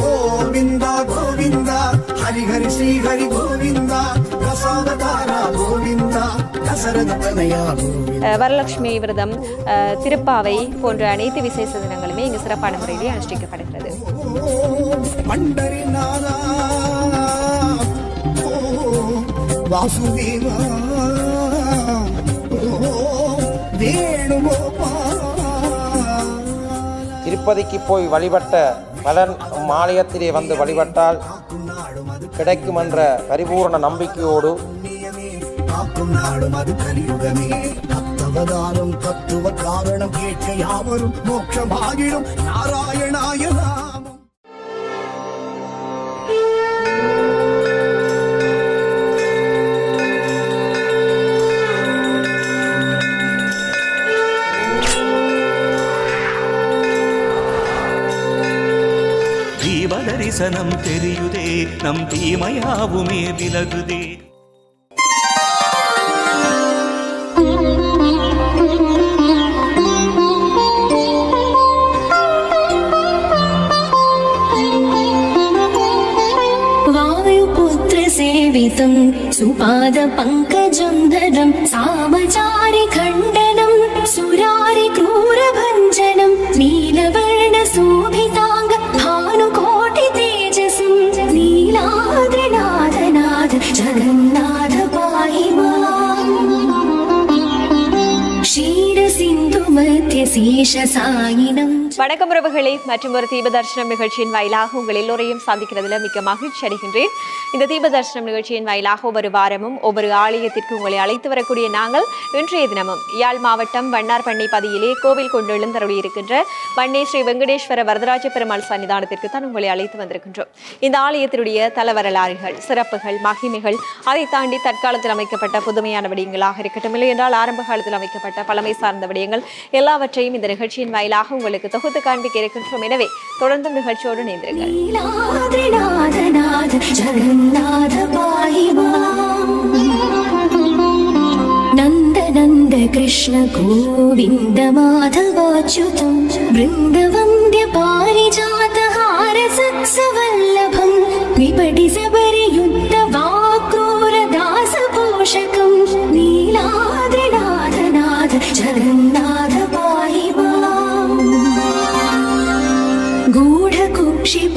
கோவிந்தா கோவிந்தா ஹரி ஹரி ஸ்ரீ ஹரி கோவிந்தா ரசாவதாரா கோவிந்தா. வரலட்சுமி விரதம் திருப்பாவை போன்ற அனைத்து விசேஷ தினங்களுமே இங்கு சிறப்பான முறையிலே அனுஷ்டிக்கப்படுகிறது. வாசுதேவா. திருப்பதிக்கு போய் வழிபட்ட பலன் ஆலயத்திலே வந்து வழிபட்டால் கிடைக்கும் என்ற பரிபூர்ண நம்பிக்கையோடு தத்துவ காரணம் கேட்க யாவரும் மோட்சமாகிடும். நாராயணாய தரிசனம் தெரியுதே நம் தீமையாவுமே விலகுதே సేవితం సుపాద పంకజం ధరం సామచారి ఖండనం సురారి క్రూర ശേഷസായിനം வணக்கம் உறவுகளே. மற்றும் ஒரு தீபதர்ஷனம் நிகழ்ச்சியின் வாயிலாக உங்கள் எல்லோரையும் சந்திக்கிறதுல மிக்க மகிழ்ச்சி அடைகின்றேன். இந்த தீபதர்ஷனம் நிகழ்ச்சியின் வாயிலாக ஒவ்வொரு வாரமும் ஒவ்வொரு ஆலயத்திற்கு உங்களை அழைத்து வரக்கூடிய நாங்கள் இன்றைய தினமும் யாழ் மாவட்டம் வண்ணார்பண்ணை பதியிலே கோவில் கொண்டு எழுந்தருளியிருக்கின்ற வண்ணே ஸ்ரீ வெங்கடேஸ்வர வரதராஜ பெருமாள் சன்னிதானத்திற்கு தான் உங்களை அழைத்து வந்திருக்கின்றோம். இந்த ஆலயத்தினுடைய தல வரலாறுகள் சிறப்புகள் மகிமைகள் அதை தாண்டி தற்காலத்தில் அமைக்கப்பட்ட புதுமையான விடயங்களாக இருக்கட்டும் இல்லை என்றால் ஆரம்ப காலத்தில் அமைக்கப்பட்ட பழமை சார்ந்த விடயங்கள் எல்லாவற்றையும் இந்த நிகழ்ச்சியின் வாயிலாக உங்களுக்கு தொகுத்து காண்பிக்க இருக்கின்றோம் எனவே தொடர்ந்தும் நிகழ்ச்சியோடு இணைந்திருங்கள் नीलाद्रिनाथनाथ जगन्नाथ पाहि माम् नन्दनन्द कृष्ण गोविन्द माधवाच्युतं बृन्दवन्द्य पारिजातहार सत्सवल्लभं विपटि सबरियुक्त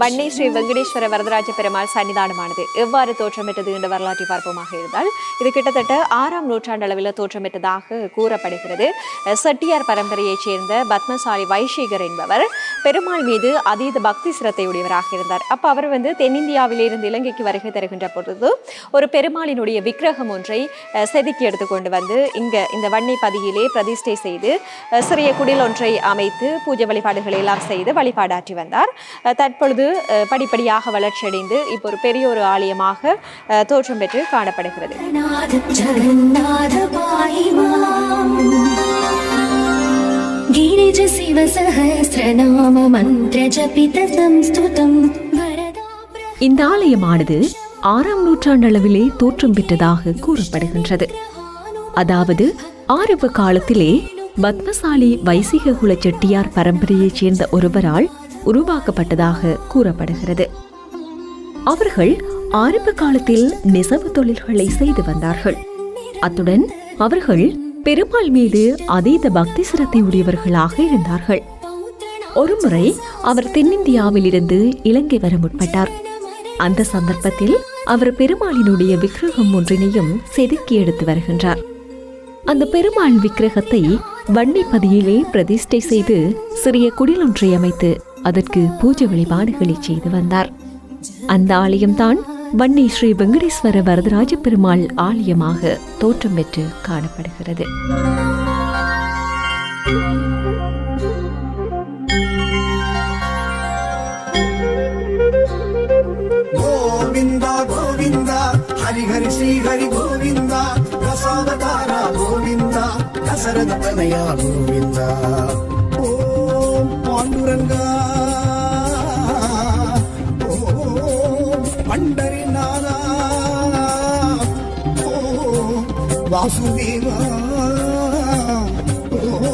வன்னி ஸ்ரீ வெங்கடேஸ்வர வரதராஜ பெருமாள் சன்னிதானமானது. எவ்வாறு தோற்றமிட்டது என்ற வரலாற்றை பார்ப்போமாக இருந்தால் இது கிட்டத்தட்ட ஆறாம் நூற்றாண்டு அளவில் தோற்றமிட்டதாக கூறப்படுகிறது. செட்டியார் பரம்பரையைச் சேர்ந்த பத்மசாலி வைஷேகர் என்பவர் பெருமாள் மீது அதீத பக்தி சிரத்தையுடையவராக இருந்தார். அப்போ அவர் வந்து தென்னிந்தியாவிலிருந்து இலங்கைக்கு வருகை தருகின்ற பொழுது ஒரு பெருமாளினுடைய விக்கிரகம் ஒன்றை செதுக்கி எடுத்துக்கொண்டு வந்து இங்கே இந்த வன்னி பதியிலே பிரதிஷ்டை செய்து சிறிய குடில் ஒன்றை அமைத்து பூஜை வழிபாடுகளை எல்லாம் செய்து வழிபாடாற்றி வந்தார். அஹ், தற்பொழுது அஹ், படிப்படியாக வளர்ச்சியடைந்து இப்போ ஒரு பெரிய ஒரு ஆலயமாக அஹ், தோற்றம் பெற்று காணப்படுகிறது नाथ जगन्नाथ पाहि माम् गिरिज शिव सहस्रनाम मन्त्र जपित संस्तुतं वरदा இந்த ஆலயமானது ஆறாம் நூற்றாண்டளவிலே தோற்றம் பெற்றதாக கூறப்படுகின்றது அதாவது ஆரம்ப காலத்திலே பத்மசாலி வைசிக குல செட்டியார் பரம்பரையைச் சேர்ந்த ஒருவரால் உருவாக்கப்பட்டதாக கூறப்படுகிறது. அவர்கள் ஆரம்ப காலத்தில் நெசவு தொழில்களை செய்து வந்தார்கள். அத்துடன் அவர்கள் பெருமாள் மீது அதீத பக்தி சிரத்தை உடையவர்களாக இருந்தார்கள். ஒருமுறை அவர் தென்னிந்தியாவிலிருந்து இலங்கை வர முற்பட்டார். அந்த சந்தர்ப்பத்தில் அவர் பெருமாளினுடைய விக்கிரகம் ஒன்றினையும் செதுக்கி எடுத்து வருகின்றார். அந்த பெருமாள் விக்கிரகத்தை வன்னிப்பதியிலே பிரதிஷ்டை செய்து சிறிய குடிலொன்றை அமைத்து அதற்கு பூஜை வழிபாடுகளை செய்து வந்தார். அந்த ஆலயம்தான் வன்னி ஸ்ரீ வெங்கடேஸ்வர வரதராஜ பெருமாள் ஆலயமாக தோற்றம் பெற்று காணப்படுகிறது. கோவிந்தா கோவிந்தா ஹரிஹரி ஸ்ரீஹரி கோவிந்தா ரசாவதாரா கோவிந்தா தசரத தனயா கோவிந்தா. வாசுதேவா ஓ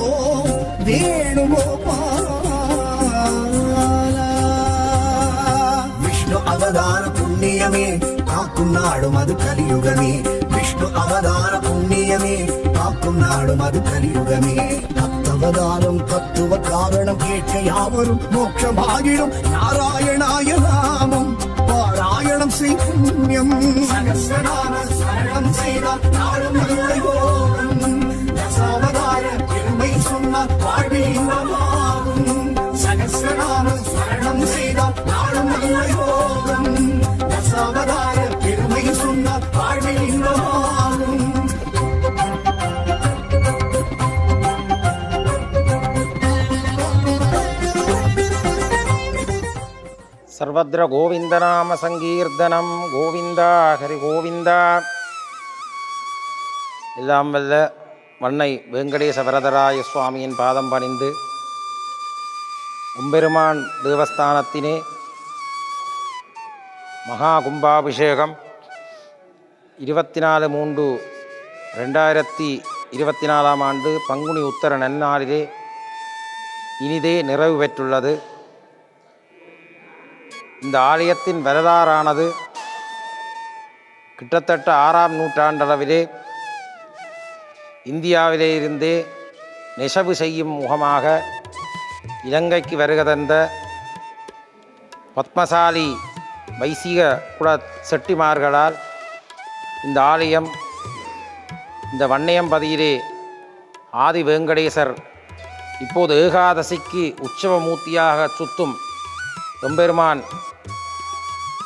விஷ்ணு அவதார புண்ணியமே காக்கும் நாடும் அது கலியுகமே. விஷ்ணு அவதார புண்ணியமே காக்கும் நாடும் அது கலியுகமே. பத்தவதாரம் தத்துவ காரணம் கேட்க யாவரும் மோட்சமாகிடும். நாராயணாய நாமம். பாராயணம் ஸ்ரீ புண்ணியம் சகசநாம சரணம் செய்தால் நாடும் நல்ல யோகம் தசாவதார சொன்னால் வாழ்வில் சர்வத்ர கோவிந்தநாம சங்கீர்த்தனம் கோவிந்தா ஹரி கோவிந்தா எல்லாம் வல்ல வண்ணை வெங்கடேச வரதராய சுவாமியின் பாதம் பணிந்து எம்பெருமான் தேவஸ்தானத்தினே மகா கும்பாபிஷேகம் இருபத்தி நாலு மூன்று ரெண்டாயிரத்தி இருபத்தி நாலாம் ஆண்டு பங்குனி உத்தர நன்னாளிலே இனிதே நிறைவு பெற்றுள்ளது. இந்த ஆலயத்தின் வரலாறானது கிட்டத்தட்ட ஆறாம் நூற்றாண்டளவிலே இந்தியாவிலே இருந்தே நெசவு செய்யும் முகமாக இலங்கைக்கு வருக தந்த பத்மசாலி வைசிக குல செட்டிமார்களால் இந்த ஆலயம் இந்த வண்ணையம்பதியிலே ஆதி வேங்கடேசர் இப்போது ஏகாதசிக்கு உற்சவமூர்த்தியாக சுத்தும் எம்பெருமான்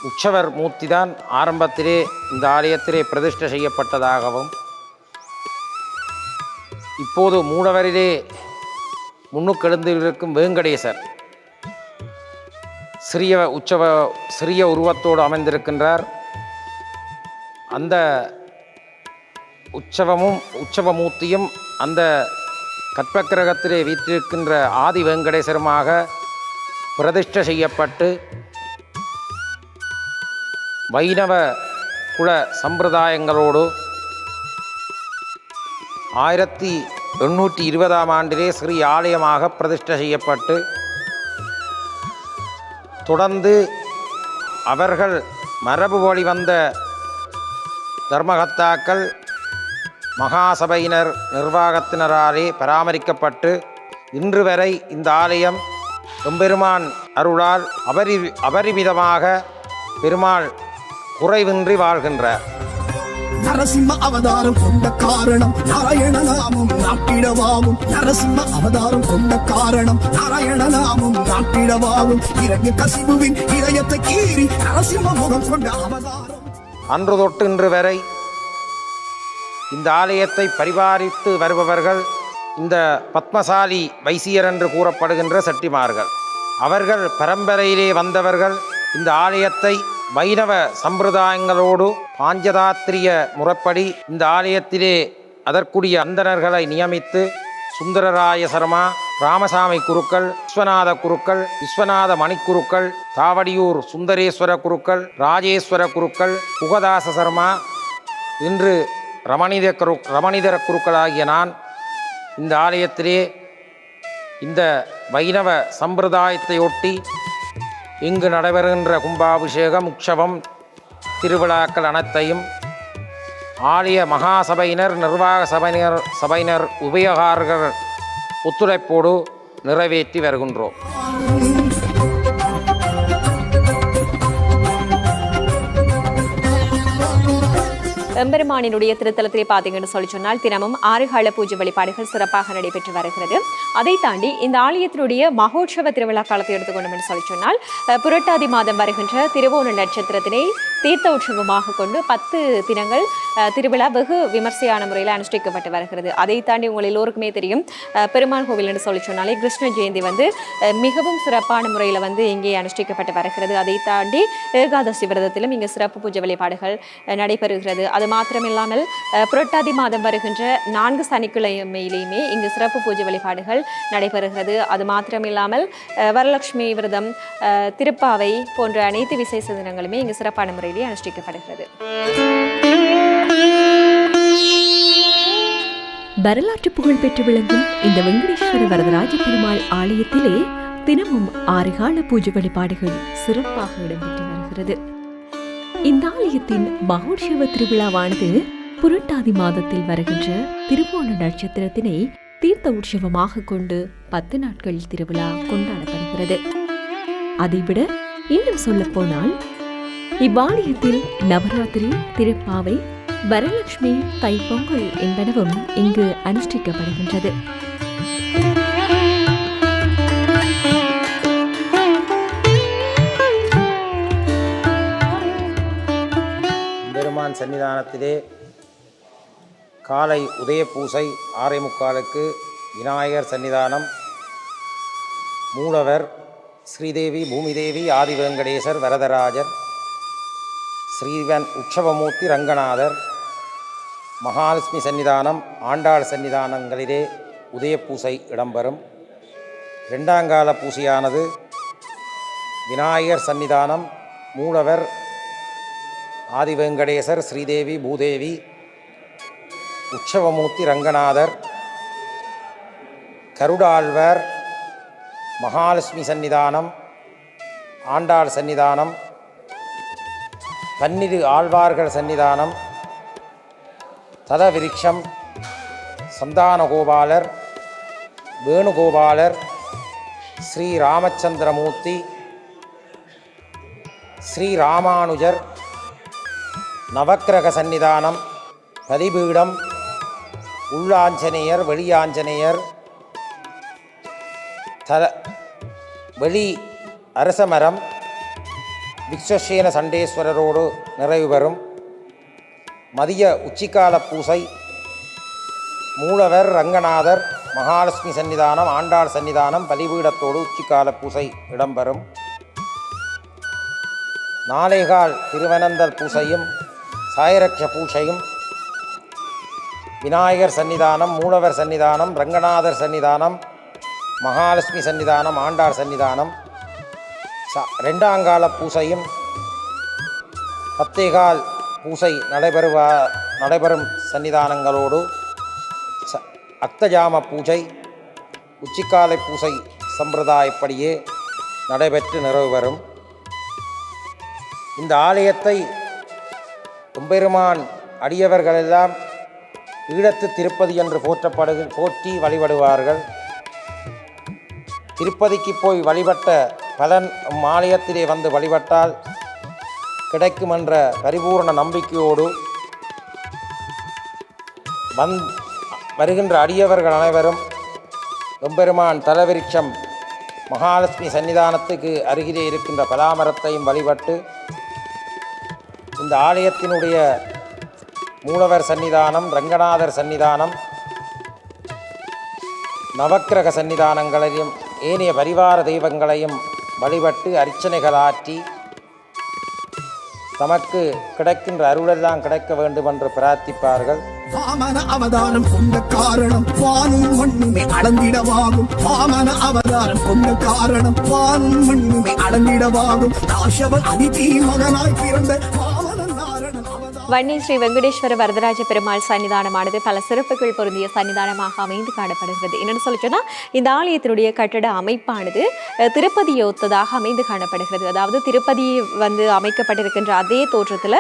உற்சவர் மூர்த்திதான் ஆரம்பத்திலே இந்த ஆலயத்திலே பிரதிஷ்டை செய்யப்பட்டதாகவும் இப்போது மூடவரிலே முன்னுக்கெழுந்திருக்கும் வேங்கடேசர் சிறிய உற்சவ சிறிய உருவத்தோடு அமைந்திருக்கின்றார். அந்த உற்சவமும் உற்சவ மூர்த்தியும் அந்த கற்பக்கிரகத்திலே வீற்றிருக்கின்ற ஆதி வெங்கடேசருமாக பிரதிஷ்டை செய்யப்பட்டு வைணவ குல சம்பிரதாயங்களோடு ஆயிரத்தி எண்ணூற்றி இருபதாம் ஆண்டிலே ஸ்ரீ ஆலயமாக பிரதிஷ்டை செய்யப்பட்டு தொடர்ந்து அவர்கள் மரபு வழி வந்த தர்மகர்த்தாக்கள் மகாசபையினர் நிர்வாகத்தினராலே பராமரிக்கப்பட்டு இன்று வரை இந்த ஆலயம் எம்பெருமான் அருளால் அபரி அபரிமிதமாக பெருமாள் குறைவின்றி வாழ்கின்றார் நரசிம்ம அவதாரம் கொண்ட காரணம் நாராயண நாமம் நாட்டிடவாவும். நரசிம்ம அவதாரம் கொண்ட காரணம் நாராயண நாமம் நாட்டிடவாவும். இறங்கு கசிபுவின் இதயத்தை கீறி நரசிம்ம முகம் கொண்ட அவதாரம். அன்று தொட்டு இன்று வரை இந்த ஆலயத்தை பரிபாலித்து வருபவர்கள் இந்த பத்மசாலி வைசியர் என்று கூறப்படுகின்ற செட்டிமார்கள். அவர்கள் பரம்பரையிலே வந்தவர்கள் இந்த ஆலயத்தை வைணவ சம்பிரதாயங்களோடு பாஞ்சதாத்திரிய முறைப்படி இந்த ஆலயத்திலே அதற்குரிய அந்தணர்களை நியமித்து சுந்தரராய சர்மா ராமசாமி குருக்கள் விஸ்வநாத குருக்கள் விஸ்வநாத மணிக்குருக்கள் தாவடியூர் சுந்தரேஸ்வர குருக்கள் ராஜேஸ்வர குருக்கள் புகதாச சர்மா இன்று ரமணித குரு ரமணிதர குருக்களாகிய நான் இந்த ஆலயத்திலே இந்த வைணவ சம்பிரதாயத்தையொட்டி இங்கு நடைபெறுகின்ற கும்பாபிஷேகம் உற்சவம் திருவிழாக்கள் அனைத்தையும் ஆலய மகாசபையினர் நிர்வாக சபையினர் சபையினர் உபயோகார்கள் ஒத்துழைப்போடு நிறைவேற்றி வருகின்றோம். எம்பெருமானினுடைய திருத்தலத்திலே பார்த்தீங்கன்னு சொல்லி சொன்னால் தினமும் ஆறுகால பூஜை வழிபாடுகள் சிறப்பாக நடைபெற்று வருகிறது. அதை தாண்டி இந்த ஆலயத்தினுடைய மகோற்சவ திருவிழா காலத்தை எடுத்துக்கொண்டோம் என்று சொல்லி சொன்னால் புரட்டாதி மாதம் வருகின்ற திருவோண நட்சத்திரத்தினை தீர்த்த உற்சவமாக கொண்டு பத்து தினங்கள் திருவிழா வெகு விமர்சையான முறையில் அனுஷ்டிக்கப்பட்டு வருகிறது. அதை தாண்டி உங்கள் எல்லோருக்குமே தெரியும் பெருமாள் கோவில் என்று சொல்லி சொன்னாலே கிருஷ்ண ஜெயந்தி வந்து மிகவும் சிறப்பான முறையில் வந்து இங்கே அனுஷ்டிக்கப்பட்டு வருகிறது. அதை தாண்டி ஏகாதசி விரதத்திலும் இங்கே சிறப்பு பூஜை வழிபாடுகள் நடைபெறுகிறது. அது மாத்திரமில்லாமல் புரட்டாதி மாதம் வருகின்ற நான்கு சனிக்கிழமையிலேயுமே இங்கு சிறப்பு பூஜை வழிபாடுகள் நடைபெறுகிறது. அது மாத்திரமில்லாமல் வரலட்சுமி விரதம் திருப்பாவை போன்ற அனைத்து விசேஷ தினங்களுமே இங்கு சிறப்பான முறை முறையிலே அனுஷ்டிக்கப்படுகிறது. வரலாற்று புகழ் பெற்று விளங்கும் இந்த வெங்கடேஸ்வர வரதராஜ பெருமாள் ஆலயத்திலே தினமும் ஆறு கால பூஜை வழிபாடுகள் சிறப்பாக இடம்பெற்று வருகிறது. இந்த ஆலயத்தின் மகோற்சவ திருவிழாவானது புரட்டாதி மாதத்தில் வருகின்ற திருவோண நட்சத்திரத்தினை தீர்த்த உற்சவமாக கொண்டு பத்து நாட்கள் திருவிழா கொண்டாடப்படுகிறது. அதைவிட இன்னும் சொல்ல போனால் இவ்வாலயத்தில் நவராத்திரி திருப்பாவை வரலட்சுமி தைப்பொங்கல் என்பனவும் இங்கு அனுஷ்டிக்கப்படுகின்றது. பெருமான் சன்னிதானத்திலே காலை உதய பூசை ஆறே முக்காலுக்கு விநாயகர் சன்னிதானம். மூலவர் ஸ்ரீதேவி பூமிதேவி ஆதி வெங்கடேசர் வரதராஜர். ஸ்ரீவன் உற்சவமூர்த்தி ரங்கநாதர் மகாலட்சுமி சன்னிதானம் ஆண்டாள் சன்னிதானங்களிலே உதயப்பூசை இடம்பெறும். ரெண்டாங்கால பூசையானது விநாயகர் சன்னிதானம் மூலவர் ஆதிவெங்கடேசர் ஸ்ரீதேவி பூதேவி உற்சவமூர்த்தி ரங்கநாதர் கருடாழ்வர் மகாலட்சுமி சன்னிதானம் ஆண்டாள் சன்னிதானம் பன்னிரு ஆழ்வார்கள் சன்னிதானம் ததவிருட்சம் சந்தானகோபாலர் வேணுகோபாலர் ஸ்ரீ ராமச்சந்திரமூர்த்தி ஸ்ரீ ராமானுஜர் நவக்கிரக சன்னிதானம் பலிபீடம் உள்ளாஞ்சநேயர் வெளியாஞ்சநேயர் தல வெளி அரசமரம் விக்ஷசேன சண்டேஸ்வரரோடு நிறைவு பெறும். மதிய உச்சிக்கால பூசை மூலவர் ரங்கநாதர் மகாலட்சுமி சன்னிதானம் ஆண்டாள் சன்னிதானம் பலிபீடத்தோடு உச்சிக்கால பூசை இடம்பெறும். நாளைகால் திருவனந்தல் பூசையும் சாயரட்ச பூசையும் விநாயகர் சன்னிதானம் மூலவர் சன்னிதானம் ரங்கநாதர் சன்னிதானம் மகாலட்சுமி சன்னிதானம் ஆண்டாள் சன்னிதானம் ச ரெண்டாங்கால பூசையும் பத்தேகால் பூசை நடைபெறுவா நடைபெறும் சன்னிதானங்களோடு ச அக்தஜாம பூஜை உச்சிக்காலை பூசை சம்பிரதாயப்படியே நடைபெற்று நிறைவு பெறும். இந்த ஆலயத்தை எம்பெருமான் அடியவர்களெல்லாம் ஈழத்து திருப்பதி என்று போற்றப்படுக போற்றி வழிபடுவார்கள். திருப்பதிக்கு போய் வழிபட்ட பலன் ஆலயத்திலே வந்து வழிபட்டால் கிடைக்கும் என்ற பரிபூர்ண நம்பிக்கையோடு வந் வருகின்ற அடியவர்கள் அனைவரும் எம்பெருமான் தலவிருட்சம் மகாலட்சுமி சன்னிதானத்துக்கு அருகிலே இருக்கின்ற பலாமரத்தையும் வழிபட்டு இந்த ஆலயத்தினுடைய மூலவர் சன்னிதானம் ரங்கநாதர் சன்னிதானம் நவக்கிரக சன்னிதானங்களையும் ஏனைய பரிவார தெய்வங்களையும் வழிபட்டு அர்ச்சனைகளாற்றி தமக்கு கிடைக்கின்ற அருளெல்லாம் கிடைக்க வேண்டும் என்று பிரார்த்திப்பார்கள். வாமன அவதானம் கொண்ட காரணம் வானும் மண்ணுமே அளந்திடவாகும். வாமன அவதானம் கொண்ட காரணம் வானும் மண்ணுமே அளந்திடவாகும். ராஷவன் அதிதி மகனாய் பிறந்த வன்னி ஸ்ரீ வெங்கடேஸ்வர வரதராஜ பெருமாள் சன்னிதானமானது பல சிறப்புகள் பொருந்திய சன்னிதானமாக அமைந்து காணப்படுகிறது. என்னென்னு சொல்லி இந்த ஆலயத்தினுடைய கட்டட அமைப்பானது திருப்பதியை ஒத்ததாக அமைந்து காணப்படுகிறது. அதாவது திருப்பதி வந்து அமைக்கப்பட்டிருக்கின்ற அதே தோற்றத்தில்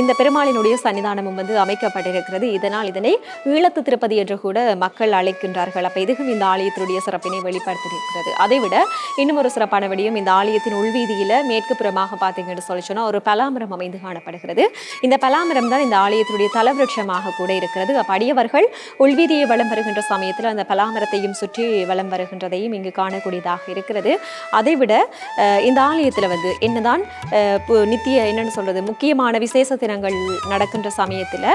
இந்த பெருமாளினுடைய சன்னிதானமும் வந்து அமைக்கப்பட்டிருக்கிறது. இதனால் இதனை ஈழத்து திருப்பதி என்று கூட மக்கள் அழைக்கின்றார்கள். அப்போ இதுவும் இந்த ஆலயத்தினுடைய சிறப்பினை வெளிப்படுத்தியிருக்கிறது. அதைவிட இன்னும் ஒரு சிறப்பான விடயம் இந்த ஆலயத்தின் உள்வீதியில் மேற்கு புறமாக பார்த்தீங்கன்னு சொல்லி ஒரு பலாமரம் அமைந்து காணப்படுகிறது. இந்த பலாமரம் தான் இந்த ஆலயத்தினுடைய தலவிருட்சமாக கூட இருக்கிறது. படியவர்கள் உள்வீதியை வலம் வருகின்ற சமயத்தில் அந்த பலாமரத்தையும் சுற்றி வலம் வருகின்றதையும் இங்கு காணக்கூடியதாக இருக்கிறது. அதைவிட விட இந்த ஆலயத்தில் வந்து என்னதான் நித்திய என்னன்னு சொல்றது முக்கியமான விசேஷ தினங்கள் நடக்கின்ற சமயத்தில்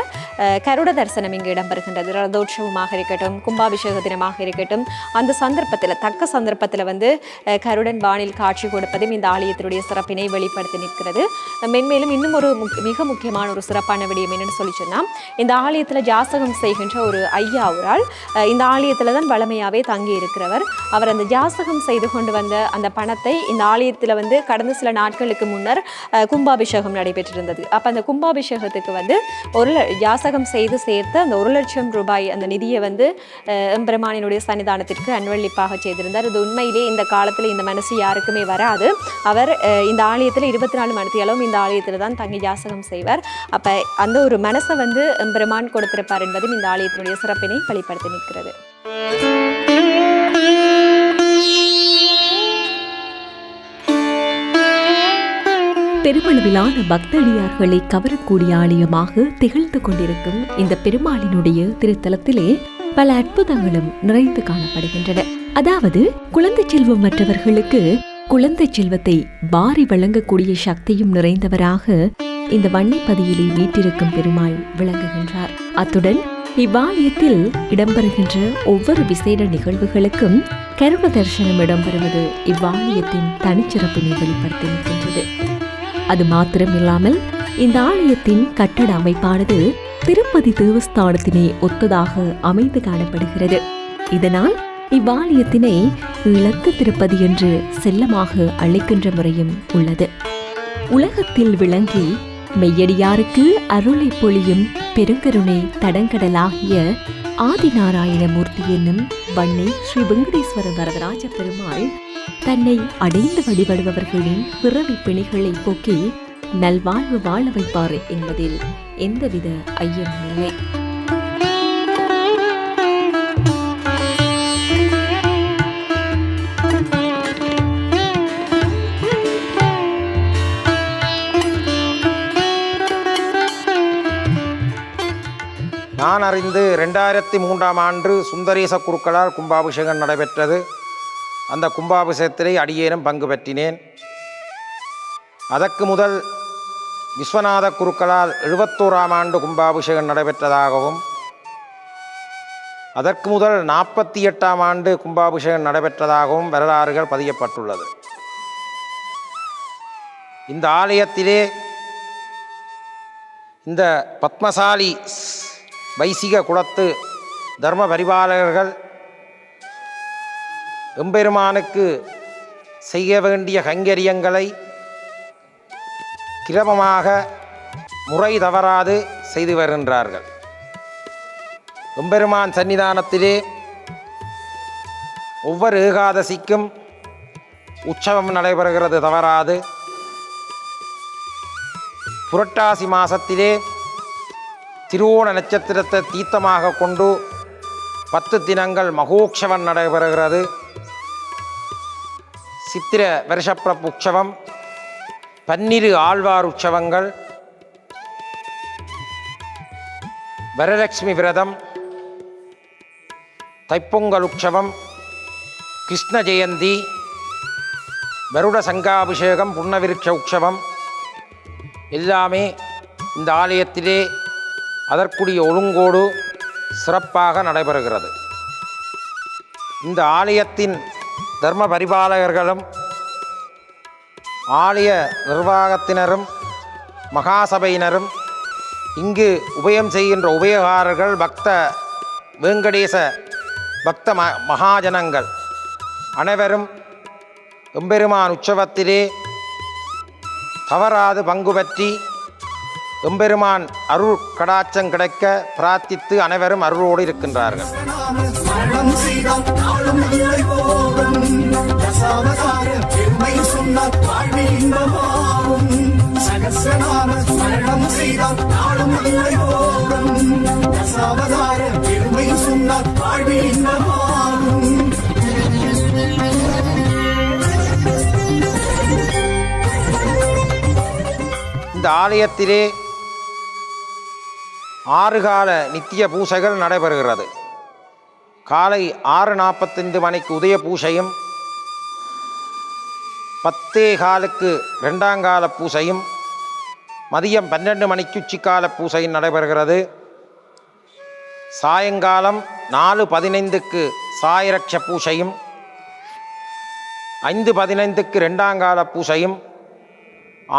கருட தரிசனம் இங்கு இடம்பெறுகின்றது. ரதோற்சவமாக இருக்கட்டும் கும்பாபிஷேக தினமாக இருக்கட்டும் அந்த சந்தர்ப்பத்தில் தக்க சந்தர்ப்பத்தில் வந்து கருடன் வானில் காட்சி கொடுப்பதும் இந்த ஆலயத்தினுடைய சிறப்பினை வெளிப்படுத்தி நிற்கிறது. மென்மேலும் இன்னும் ஒரு மிக முக்கியமான ஒரு சிறப்பான விடயம் என்னென்னு சொல்லி சொன்னால் இந்த ஆலயத்தில் ஜாசகம் செய்கின்ற ஒரு ஐயா அவரால் இந்த ஆலயத்தில் தான் வளமையாகவே தங்கி இருக்கிறவர். அவர் அந்த ஜாசகம் செய்து கொண்டு வந்த அந்த பணத்தை இந்த ஆலயத்தில் வந்து கடந்த சில நாட்களுக்கு முன்னர் கும்பாபிஷேகம் நடைபெற்றிருந்தது. அப்போ அந்த கும்பாபிஷேகத்துக்கு வந்து ஒரு ஜாசகம் செய்து சேர்த்து அந்த ஒரு லட்சம் ரூபாய் அந்த நிதியை வந்து எம்பெருமானினுடைய சன்னிதானத்திற்கு அன்வளிப்பாக செய்திருந்தார். இது உண்மையிலே இந்த காலத்தில் இந்த மனசு யாருக்குமே வராது. அவர் இந்த ஆலயத்தில் இருபத்தி நாலு மணித்தியாலும் இந்த ஆலயத்தில் தான் தங்கி ஜாசகம் செய்வார். அப்போ அந்த ஒரு மனசை வந்து எம்பெருமான் கொடுத்திருப்பார் என்பதும் இந்த ஆலயத்தினுடைய சிறப்பினை வெளிப்படுத்தி நிற்கிறது. பெருமளவிலான பக்தடியார்களை கவரக்கூடிய ஆலயமாக திகழ்ந்து கொண்டிருக்கும் இந்த பெருமாளினுடைய திருத்தலத்திலே பல அற்புதங்களும் நிறைந்து காணப்படுகின்றன. அதாவது குழந்தை செல்வம் மற்றவர்களுக்கு குழந்தை செல்வத்தை வாரி வழங்கக்கூடிய சக்தியும் நிறைந்தவராக இந்த வன்னிப்பதியிலே வீட்டிருக்கும் பெருமாள் விளங்குகின்றார். அத்துடன் இவ்வாலயத்தில் இடம்பெறுகின்ற ஒவ்வொரு விசேட நிகழ்வுகளுக்கும் கருண தரிசனம் இடம்பெறுவது இவ்வாலயத்தின் தனிச்சிறப்பினை வெளிப்படுத்தி நிற்கின்றது அது மாத்திரமில்லாமல் இந்த ஆலயத்தின் கட்டட அமைப்பானது திருப்பதி தேவஸ்தானத்தினை ஒத்ததாக அமைந்து காணப்படுகிறது. இதனால் இவ்வாலயத்தினை இலக்கு திருப்பதி என்று செல்லமாக அழைக்கின்ற முறையும் உள்ளது. உலகத்தில் விளங்கி மெய்யடியாருக்கு அருளை பொழியும் பெருங்கருணை தடங்கடலாகிய ஆதிநாராயணமூர்த்தி என்னும் வன்னி ஸ்ரீ வெங்கடேஸ்வர வரதராஜ பெருமாள் தன்னை அடைந்து வழிபடுபவர்களின் பிறவி பிணிகளை போக்கி நல்வாழ்வு வாழ வைப்பார் என்பதில் எந்தவித ஐயமும் நான் அறிந்து ரெண்டாயிரத்தி மூன்றாம் ஆண்டு சுந்தரேச குருக்களால் கும்பாபிஷேகம் நடைபெற்றது. அந்த கும்பாபிஷேகத்திலே அடியேனும் பங்கு பெற்றினேன். அதற்கு முதல் விஸ்வநாத குருக்களால் எழுபத்தோராம் ஆண்டு கும்பாபிஷேகம் நடைபெற்றதாகவும் அதற்கு முதல் நாற்பத்தி எட்டாம் ஆண்டு கும்பாபிஷேகம் நடைபெற்றதாகவும் வரலாறுகள் பதியப்பட்டுள்ளது. இந்த ஆலயத்திலே இந்த பத்மசாலி ஸ்- வைசிக குலத்து தர்ம பரிபாலகர்கள் எம்பெருமானுக்கு செய்ய வேண்டிய கைங்கரியங்களை கிரமமாக முறை தவறாது செய்து வருகின்றார்கள். எம்பெருமான் சன்னிதானத்திலே ஒவ்வொரு ஏகாதசிக்கும் உற்சவம் நடைபெறுகிறது தவறாது. புரட்டாசி மாதத்திலே திருவோண நட்சத்திரத்தை தீர்த்தமாக கொண்டு பத்து தினங்கள் மகோக்ஷவம் நடைபெறுகிறது. சித்திர வருஷப்பிரப்பு உற்சவம் பன்னிரு ஆழ்வார் உற்சவங்கள் வரலட்சுமி விரதம் தைப்பொங்கல் உற்சவம் கிருஷ்ண ஜெயந்தி வருட சங்காபிஷேகம் புண்ணவிருட்ச உற்சவம் எல்லாமே இந்த ஆலயத்திலே அதற்குரிய ஒழுங்கோடு சிறப்பாக நடைபெறுகிறது. இந்த ஆலயத்தின் தர்ம பரிபாலகர்களும் ஆலய நிர்வாகத்தினரும் மகாசபையினரும் இங்கு உபயம் செய்கின்ற உபயகாரர்கள் பக்த வேங்கடேச பக்த ம மகாஜனங்கள் அனைவரும் எம்பெருமான் உற்சவத்திலே தவறாது பங்கு பற்றி எம்பெருமான் அருள் கடாச்சம் கிடைக்க பிரார்த்தித்து அனைவரும் அருளோடு இருக்கின்றார்கள். இந்த ஆலயத்திலே ஆறு கால நித்திய பூசைகள் நடைபெறுகிறது. காலை ஆறு நாற்பத்தைந்து மணிக்கு உதய பூசையும் பத்தே காலுக்கு ரெண்டாங்கால பூசையும் மதியம் பன்னெண்டு மணிக்கு உச்சிக்கால பூசையும் நடைபெறுகிறது. சாயங்காலம் நாலு பதினைந்துக்கு சாயரட்ச பூசையும் ஐந்து பதினைந்துக்கு ரெண்டாங்கால பூசையும்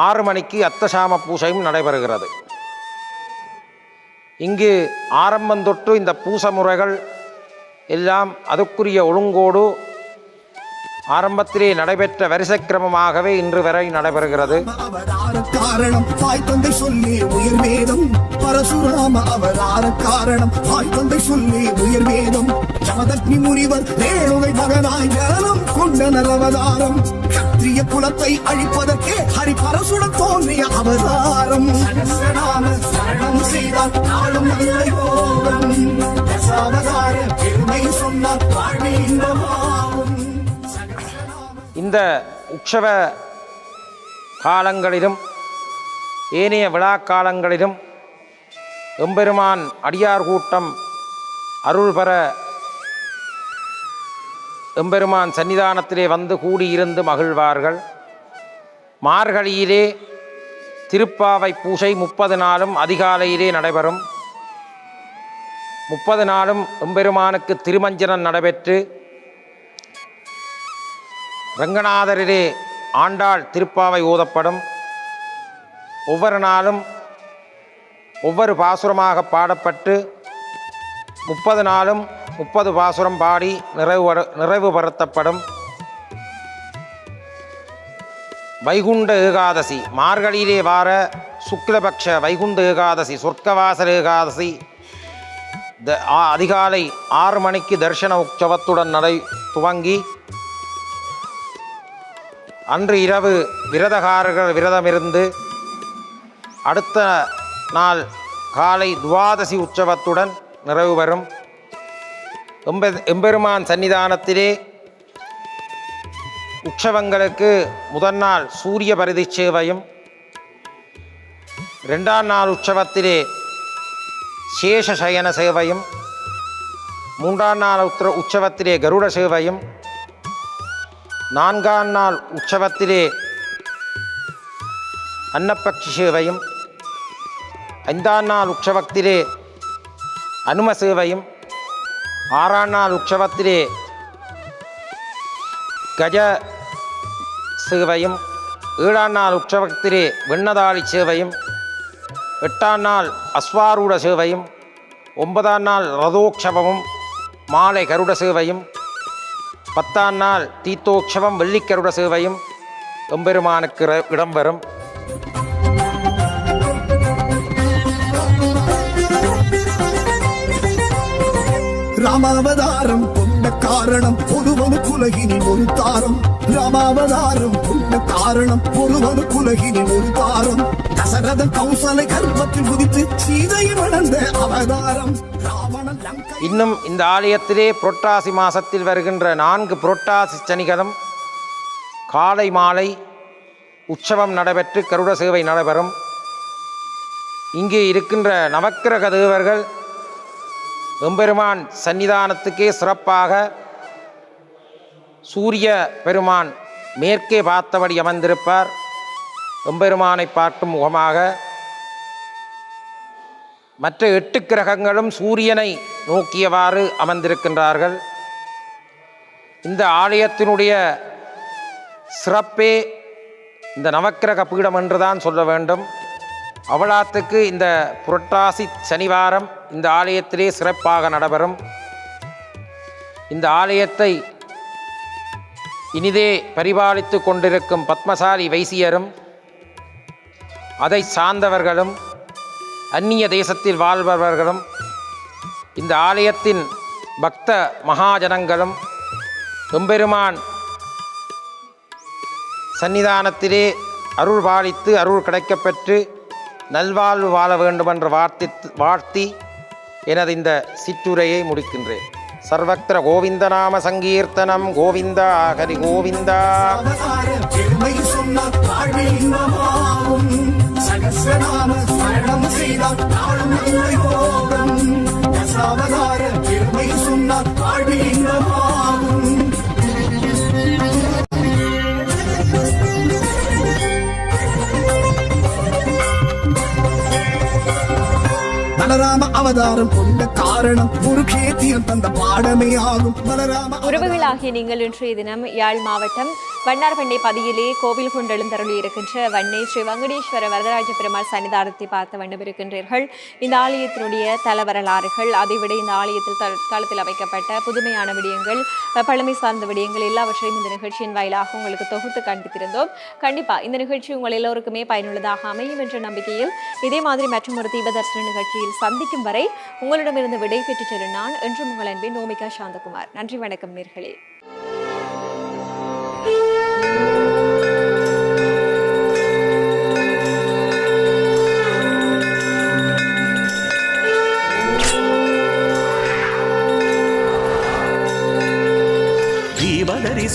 ஆறு மணிக்கு அத்தசாம பூசையும் நடைபெறுகிறது. இங்கு ஆரம்பந்தொட்டு இந்த பூச முறைகள் எல்லாம் அதுக்குரிய ஒழுங்கோடு ஆரம்பத்திலே நடைபெற்ற வரிசை கிரமமாகவே இன்று வரை நடைபெறுகிறது. அவதார காரணம் தாய் தந்தை சொல்லி உயிர் வேதம். பரசுராம அவதார காரணம் தாய் தந்தை சொல்லி உயிர் வேதம். ஜமதக்னி முனிவர் ரேணுகை மகனாய் ஜனம் கொண்ட நரவதாரம் கத்திரிய குலத்தை அழிப்பதற்கே ஹரி பரசுடன் தோன்றிய அவதாரம். சகஸ்ரநாம சரணம் செய்தால் நாளும் நல்ல யோகம். தசாவதார பெருமை சொன்னால் வாழ்வே இன்பமாகும் இந்த உற்சவ காலங்களிலும் ஏனைய விழா காலங்களிலும் எம்பெருமான் அடியார் கூட்டம் அருள் பெற எம்பெருமான் சன்னிதானத்திலே வந்து கூடியிருந்து மகிழ்வார்கள். மார்கழியிலே திருப்பாவை பூசை முப்பது நாளும் அதிகாலையிலே நடைபெறும். முப்பது நாளும் எம்பெருமானுக்கு திருமஞ்சனம் நடைபெற்று ரங்கநாதரிலே ஆண்டாள் திருப்பாவை ஊதப்படும் ஒவ்வொரு நாளும் ஒவ்வொரு பாசுரமாக பாடப்பட்டு முப்பது நாளும் முப்பது பாசுரம் பாடி நிறைவு நிறைவுபடுத்தப்படும் வைகுண்ட ஏகாதசி மார்கழியிலே வார சுக்லபக்ஷ வைகுண்ட ஏகாதசி சொர்க்கவாசல் ஏகாதசி த ஆ- அதிகாலை ஆறு மணிக்கு தர்ஷன உற்சவத்துடன் நடை துவங்கி அன்று இரவு விரதகாரர்கள் விரதமிருந்து அடுத்த நாள் காலை துவாதசி உற்சவத்துடன் நிறைவு பெறும். எம்பெ எம்பெருமான் சன்னிதானத்திலே உற்சவங்களுக்கு முதல் நாள் சூரிய பரிதி சேவையும் ரெண்டாம் நாள் உற்சவத்திலே சேஷ சயன சேவையும் மூன்றாம் நாள் உத்திர உற்சவத்திலே கருட சேவையும் நான்காம் நாள் உற்சவத்திலே அன்னப்பக்ஷி சேவையும் ஐந்தாம் நாள் உற்சவத்திலே அனும சேவையும் ஆறாம் நாள் உற்சவத்திலே கஜ சேவையும் ஏழாம் நாள் உற்சவத்திலே வெண்ணதாளி சேவையும் எட்டாம் நாள் அஸ்வாரூட சேவையும் ஒன்பதாம் நாள் ரதோற்சவமும் மாலை கருட சேவையும் பத்தாம் நாள் தீத்தோற்சவம் வெள்ளிக்கருட சேவையும் எம்பெருமானுக்கு இர- இடம்பெறும் ராமாவதாரம் கொண்ட காரணம் ஒருவனு குலகினில் ஒரு தாரம். ராமாவதாரம் கொண்ட காரணம் ஒருவனு குலகினில் ஒரு தாரம். தசரதன் கௌசலை கர்ப்பத்தில் குதித்து சீதையை வளர்ந்த அவதாரம். இன்னும் இந்த ஆலயத்திலே புரட்டாசி மாசத்தில் வருகின்ற நான்கு புரட்டாசி சனிகளும் காலை மாலை உற்சவம் நடைபெற்று கருட சேவை நடைபெறும். இங்கே இருக்கின்ற நவக்கிரக தேவர்கள் எம்பெருமான் சன்னிதானத்துக்கே சிறப்பாக சூரிய பெருமான் மேற்கே பார்த்தபடி அமர்ந்திருப்பார். எம்பெருமானை பார்க்கும் முகமாக மற்ற எட்டு கிரகங்களும் சூரியனை நோக்கியவாறு அமர்ந்திருக்கின்றார்கள். இந்த ஆலயத்தினுடைய சிறப்பே இந்த நவக்கிரக பீடம் என்றுதான் சொல்ல வேண்டும். அவலாத்துக்கு இந்த புரட்டாசி சனிவாரம் இந்த ஆலயத்திலே சிறப்பாக நடைபெறும். இந்த ஆலயத்தை இனிதே பரிபாலித்து கொண்டிருக்கும் பத்மசாலி வைசியரும் அதை சார்ந்தவர்களும் அந்நிய தேசத்தில் வாழ்பவர்களும் இந்த ஆலயத்தின் பக்த மகாஜனங்களும் எம்பெருமான் சன்னிதானத்திலே அருள் பாலித்து அருள் கிடைக்கப்பெற்று நல்வாழ்வு வாழ வேண்டுமென்று வார்த்தி வாழ்த்தி எனது இந்த சிற்றுரையை முடிக்கின்றேன். சர்வத்திர கோவிந்தநாம சங்கீர்த்தனம் கோவிந்தா ஹரி கோவிந்தா அவதாரம் ஸ்மரணம் செய்தால் நாளும் நல்ல யோகம் தசாவதார பெருமை சொன்னால் வாழ்வே இன்பமாகும் பலராம அவதாரம் கொண்ட காரணம் குருக்ஷேத்திரம் தந்த பாடமே ஆகும். பலராம உறவுகளாகிய நீங்கள் இன்றைய தினம் யாழ் மாவட்டம் வண்ணார்பண்டை பதியிலே கோவில் கொண்டு இருக்கின்ற வண்ணை ஸ்ரீ வெங்கடேஸ்வர வரதராஜ பெருமாள் சன்னிதானத்தை பார்த்து வண்ணம் இருக்கின்றீர்கள் இந்த ஆலயத்தினுடைய தல வரலாறுகள் அதைவிட இந்த ஆலயத்தில் தளத்தில் அமைக்கப்பட்ட புதுமையான விடயங்கள் பழமை சார்ந்த விடயங்கள் எல்லாவற்றையும் இந்த நிகழ்ச்சியின் வாயிலாக உங்களுக்கு தொகுத்து காண்பித்திருந்தோம். கண்டிப்பாக இந்த நிகழ்ச்சி உங்கள் எல்லோருக்குமே பயனுள்ளதாக அமையும் என்ற நம்பிக்கையில் இதே மாதிரி மற்றும் ஒரு தீபதர்சன நிகழ்ச்சியில் சந்திக்கும் வரை உங்களிடமிருந்து விடை பெற்று செல்லும் நான் என்றும் உங்கள் அன்பின் நோமிகா சாந்தகுமார். நன்றி வணக்கம் நேர்களே.